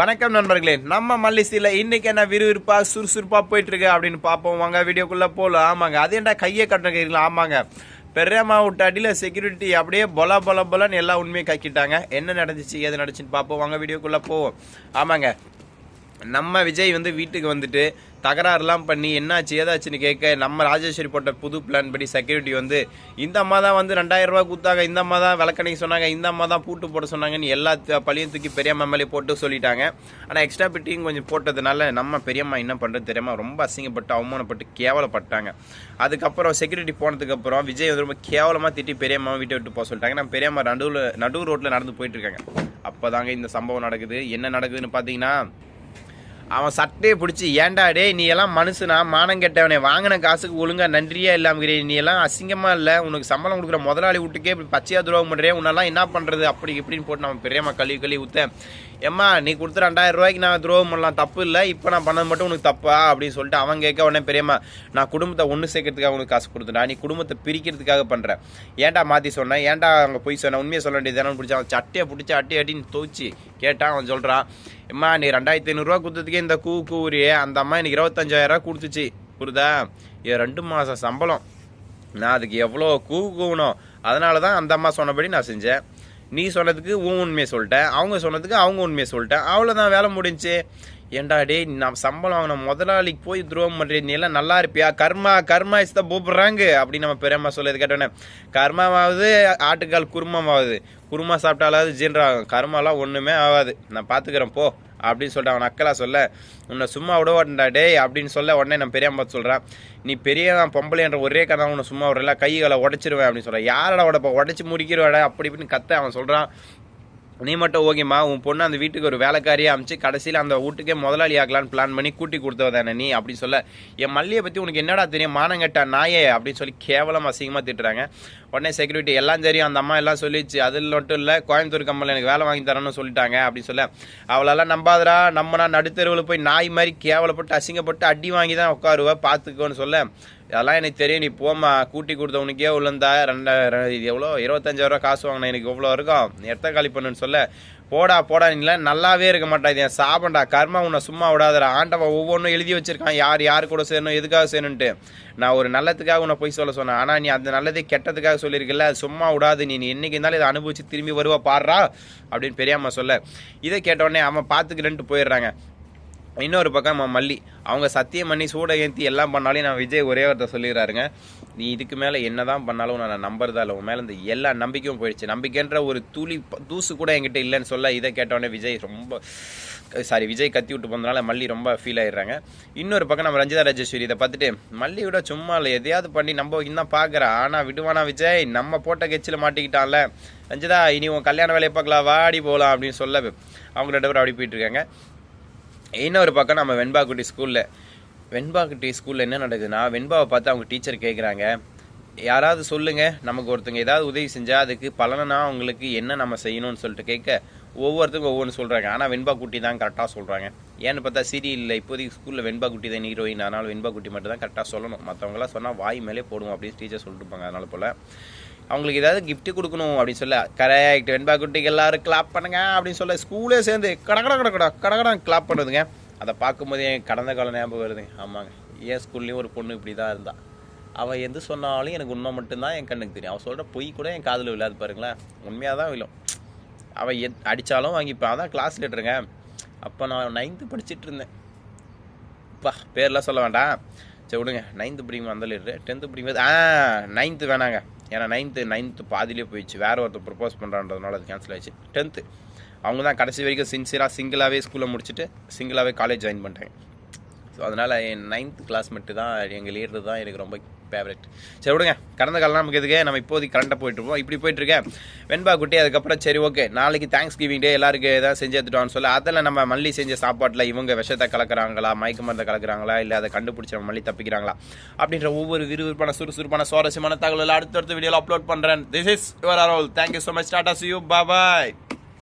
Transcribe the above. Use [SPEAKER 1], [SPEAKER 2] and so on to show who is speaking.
[SPEAKER 1] வணக்கம் நண்பர்களே நம்ம மல்லிசியில் இன்னைக்கு என்ன விறுவிறுப்பாக சுறுசுறுப்பாக போயிட்டு இருக்கு அப்படின்னு பார்ப்போம். வாங்க வீடியோக்குள்ளே போகலாம் ஆமாங்க அது ஏன்டா கையை கட்டுறீங்களா ஆமாங்க. பெரியம்மா விட்ட அடியில் செக்யூரிட்டி அப்படியே பொல பொல பொலன்னு எல்லா உண்மையும் கக்கிட்டாங்க. என்ன நடந்துச்சு எது நடந்துச்சுன்னு பார்ப்போம். வாங்க வீடியோக்குள்ளே போவோம். ஆமாங்க. நம்ம விஜய் வந்து வீட்டுக்கு வந்துட்டு தகராறுலாம் பண்ணி என்னாச்சு ஏதாச்சுன்னு கேட்க நம்ம ராஜேஸ்வரி போட்ட புது பிளான் படி செக்யூரிட்டி வந்து இந்த அம்மா தான் வந்து ரெண்டாயிரம் ரூபா கொடுத்தாங்க இந்த அம்மா தான் விளக்கணைக்கு சொன்னாங்க இந்த அம்மா தான் பூட்டு போட சொன்னாங்கன்னு எல்லா பழியும் தூக்கி பெரியம்மா மேலே போட்டு சொல்லிட்டாங்க. ஆனால் எக்ஸ்ட்ரா பிட்டிங் கொஞ்சம் போட்டதுனால நம்ம பெரியம்மா என்ன பண்ணுறது தெரியாமல் ரொம்ப அசிங்கப்பட்டு அவமானப்பட்டு கேவலப்பட்டாங்க. அதுக்கப்புறம் செக்யூரிட்டி போனதுக்கப்புறம் விஜய் வந்து ரொம்ப கேவலமாக திட்டி பெரியம்மா வீட்டை விட்டு போக சொல்லிட்டாங்க. நம்ம பெரியம்மா நடுவில் நடு ரோட்டில் நடந்து போயிட்டு இருக்காங்க. அப்போதாங்க இந்த சம்பவம் நடக்குது. என்ன நடக்குதுன்னு பார்த்தீங்கன்னா அவன் சட்டையை பிடிச்சி ஏன்டா டே நீ எல்லாம் மனுஷனா? மானம் கெட்டவனே. வாங்கின காசுக்கு ஒழுங்கா நன்றியே இல்லாமல் நீ எல்லாம் அசிங்கமாக இல்லை? உனக்கு சம்பளம் கொடுக்குற முதலாளி வீட்டுக்கே இப்படி பச்சையாக துரோகம் பண்ணுறேன் உன்னெல்லாம் என்ன பண்ணுறது அப்படி இப்படின்னு போட்டு நம்ம பெரியம்மா கழுவி கழுவி ஊற்றேன் ஏம்மா நீ கொடுத்த ரெண்டாயிரம் ரூபாய்க்கு நான் துரோகம் பண்ணலாம். தப்பு இல்லை. இப்போ நான் பண்ணது மட்டும் உனக்கு தப்பா? அப்படின்னு சொல்லிட்டு அவன் கேட்க உடனே பெரியம்மா நான் குடும்பத்தை ஒன்று சேர்க்கறதுக்காக உனக்கு காசு கொடுத்துட்டா நீ குடும்பத்தை பிரிக்கிறதுக்காக பண்ணுறேன் ஏன்டா மாற்றி சொன்னேன் ஏன்டா அங்கே போய் சொன்ன? உண்மையை சொல்ல வேண்டியது பிடிச்சா அவன் சட்டையை பிடிச்சி அட்டி அட்டின்னு தோச்சி கேட்டான். அவன் சொல்கிறான் அம்மா நீ ரெண்டாயிரத்தி ஐநூறுரூவா கொடுத்ததுக்கே இந்த கூ கூறியே. அந்த அம்மா எனக்கு இருபத்தஞ்சாயிரம் கொடுத்துச்சு. புரிதா இது ரெண்டு மாதம் சம்பளம். நான் அதுக்கு எவ்வளோ கூ கூவணும்? அதனால தான் அந்த அம்மா சொன்னபடி நான் செஞ்சேன். நீ சொன்னதுக்கு உன் உண்மையை சொல்லிட்டேன் அவங்க சொன்னதுக்கு அவங்க உண்மையை சொல்லிட்டேன். அவ்வளோதான் வேலை முடிஞ்சு. ஏண்டா டேய் நான் சம்பளம் வாங்கின முதலாளிக்கு போய் துரோகம் பண்ணுறீ நீ எல்லாம் நல்லா இருப்பியா? கர்மா கர்மா இஸ் த அப்படின்னு நம்ம பெரியம்மா சொல்லது கேட்டோன்னே. கர்மாவாவது ஆட்டுக்கால் குருமமாவது குருமா சாப்பிட்டாலாவது ஜீன்றாகும் கர்மாலாம் ஒன்றுமே ஆகாது. நான் பார்த்துக்கிறேன் போ. அப்படின்னு சொல்லிட்டு அவன் அக்கலா சொல்ல உன்னை சும்மா விட மாட்டேன்டா டேய் அப்படின்னு சொல்ல உடனே நான் பெரியம்மா சொல்கிறான் நீ பெரியதான் பொம்பளைன்ற ஒரே கதை உன்னை சும்மா விடல கைகளை உடச்சிருவேன் அப்படின்னு சொல்கிறேன் யாரோட உடப்ப உடச்சி முடிக்கிறவாட அப்படி இப்படின்னு கத்த அவன் சொல்கிறான் நீ மட்டும் ஓகேம்மா உன் பொண்ணு அந்த வீட்டுக்கு ஒரு வேலைக்காரியை அமிச்சு கடைசியில் அந்த வீட்டுக்கே முதலாளி ஆகலான்னு பிளான் பண்ணி கூட்டி கொடுத்தவ தானே நீ அப்படின்னு சொல்ல. என் மல்லியை பற்றி உனக்கு என்னடா தெரியும்? மானங்கட்ட நாயே அப்படின்னு சொல்லி கேவலம் அசிங்கமாக திட்டுறாங்க. உடனே செக்யூரிட்டி எல்லாம் தெரியும். அந்த அம்மா எல்லாம் சொல்லிச்சு அதில் மட்டும் இல்லை கோயம்புத்தூர் கம்பெனியில் எனக்கு வேலை வாங்கி தரணும்னு சொல்லிட்டாங்க அப்படின்னு சொல்ல. அவளெல்லாம் நம்பாதடா நம்மனா நடுத்தருவில் போய் நாய் மாதிரி கேவலப்பட்டு அசிங்கப்பட்டு அடி வாங்கி தான் உட்காருவ பார்த்துக்கோன்னு சொல்ல. அதெல்லாம் எனக்கு தெரியும். நீ போம்மா கூட்டி கொடுத்தவனுக்கே உள்ளந்தா ரெண்டா இது எவ்வளோ? இருபத்தஞ்சாயிரரூவா காசு வாங்கினேன் எனக்கு எவ்வளோ இருக்கும்? எத்த காலி பண்ணுன்னு சொல்ல. போடா போடா நீலாம் நல்லாவே இருக்க மாட்டா. இது என் சாபண்டா கர்மா உன்னை சும்மா விடாதடா. ஆண்டவன் ஒவ்வொன்றும் எழுதி வச்சிருக்கான். யார் யார் கூட சேரணும் எதுக்காக சேரணுன்ட்டு நான் ஒரு நல்லதுக்காக உன்னை போய் சொல்ல சொன்னேன். ஆனால் நீ அந்த நல்லதே கெட்டதுக்காக சொல்லியிருக்கல. சும்மா விடாது நீ. நீ என்னைக்கு இருந்தாலும் இதை அனுபவிச்சு திரும்பி வருவா பாடுறா அப்படின்னு பெரியம்மா சொல்ல. இதை கேட்டவொடனே அவன் பார்த்துக்கிறேன்ட்டு போயிடுறாங்க. இன்னொரு பக்கம் நம்ம மல்லி. அவங்க சத்தியம் பண்ணி சூட ஏற்றி எல்லாம் பண்ணாலும் நான் விஜய் ஒரே ஒருத்தர் சொல்லிடுறாருங்க. நீ இதுக்கு மேலே என்ன தான் பண்ணாலும் நான் நம்புறதா இல்லை. உன் மேலே இந்த எல்லா நம்பிக்கையும் போயிடுச்சு. நம்பிக்கைன்ற ஒரு துளி தூசு கூட என்கிட்ட இல்லைன்னு சொல்ல இதை கேட்டோடனே விஜய் ரொம்ப சாரி விஜய் கத்தி விட்டு போனதுனால மல்லி ரொம்ப ஃபீல் ஆயிடுறாங்க. இன்னொரு பக்கம் நம்ம ரஞ்சிதா ராஜேஸ்வரி இதை பார்த்துட்டு மல்லி விட சும்மா இல்லை. எதையாவது பண்ணி நம்ம இன்னும் பார்க்குறா. ஆனால் விடுவானா விஜய்? நம்ம போட்ட கெச்சில் மாட்டிக்கிட்டான்ல. ரஞ்சிதா இனி உன் கல்யாண வேலையை பார்க்கலாம். வாடி போகலாம் அப்படின்னு சொல்ல அவங்க ரெண்டு பேரும் அப்படி போயிட்டு இருக்காங்க. இன்னொரு பக்கம் நம்ம வெண்பாக்குட்டி ஸ்கூலில் வெண்பாக்குட்டி ஸ்கூலில் என்ன நடக்குதுன்னா வெண்பாவை பார்த்து அவங்க டீச்சர் கேட்குறாங்க யாராவது சொல்லுங்க நமக்கு ஒருத்தங்க ஏதாவது உதவி செஞ்சால் அதுக்கு பலனா அவங்களுக்கு என்ன நம்ம செய்யணும்னு சொல்லிட்டு கேட்க ஒவ்வொருத்தருக்கும் ஒவ்வொன்று சொல்கிறாங்க ஆனால் வெண்பா குட்டி தான் கரெக்டாக சொல்கிறாங்க ஏன்னு பார்த்தா சீரியலில் இப்போதைக்கு ஸ்கூலில் வெண்பா குட்டி தான் ஹீரோயின் அதனால் வெண்பா குட்டி மட்டும் தான் கரெக்டாக சொல்லணும். மற்றவங்களாம் சொன்னால் வாய் மேலே போடுவோம் அப்படின்னு டீச்சர் சொல்லிட்டு இருப்பாங்க. அதனால் போல். அவங்களுக்கு ஏதாவது கிஃப்ட்டு கொடுக்கணும் அப்படின்னு சொல்ல கரெக்ட் வெண்பா குட்டிக்கு எல்லாரும் கிளாப் பண்ணுங்க அப்படின்னு சொல்ல ஸ்கூலே சேர்ந்து கடகட கடகடா கடகடா கிளாப் பண்ணுதுங்க. அதை பார்க்கும்போது என் கடந்த கால ஞாபகம் வருதுங்க ஆமாங்க. என் ஸ்கூல்லேயும் ஒரு பொண்ணு இப்படி தான் இருந்தா. அவள் எது சொன்னாலும் எனக்கு உண்மை மட்டும்தான் என் கண்ணுக்கு தெரியும். அவள் சொல்கிற பொய் கூட என் காதில் விழாது பாருங்களேன். உண்மையாக தான் விழும். அவள் எத் அடித்தாலும் வாங்கிப்பான் அதான் கிளாஸ் லெட்டருங்க அப்போ நான் நைன்த்து படிச்சுட்டு இருந்தேன். பா பேர்லாம் சொல்ல வேண்டாம். சரி விடுங்க. நைன்த்து படிக்கும் அந்த லீடரு டென்த்து படிக்கும்போது ஆ நைன்த்து வேணாங்க. ஏன்னா நைன்த்து நைன்த்து பாதிலே போயிடுச்சு. வேறு ஒருத்தர் ப்ரப்போஸ் பண்ணுறான்றதுனால அது கேன்சல் ஆயிடுச்சு. டென்த்து அவங்க தான் கடைசி வரைக்கும் சின்சியராக சிங்கிளாகவே ஸ்கூலில் முடிச்சுட்டு சிங்கிளாகவே காலேஜ் ஜாயின் பண்ணிட்டாங்க. ஸோ அதனால் என் நைன்த் கிளாஸ்மேட்டு தான் எங்கள் லீடர் தான் எனக்கு ரொம்ப ஃபேவரட் சரி விடுங்க. கடந்த காலம் நமக்கு எதுக்கு? நம்ம இப்போதைக்கு கரண்ட்டாக போயிட்டுருப்போம். இப்படி போயிட்டுருக்கேன் வெண்பா குட்டி அதுக்கப்புறம் சரி ஓகே நாளைக்கு தேங்க்ஸ் கிவிங் டே எல்லாருக்கும் ஏதாவது செஞ்சு எடுத்துட்டோம்னு சொல்ல அதில் நம்ம மல்லி செஞ்ச சாப்பாட்டில் இவங்க விஷத்தை கலக்குறாங்களா மயக்க மருந்தை கலக்குறாங்களா இல்லை அதை கண்டுபிடிச்ச நம்ம மல்லி தப்பிக்கிறாங்களா அப்படின்ற ஒவ்வொரு விறுவிறுப்பான சுறுசுறுப்பான சுவாரஸ்யமான தகவல் அடுத்தடுத்த வீடியோவில் அப்லோட் பண்ணுறேன் this is your all thank you so much tata see you bye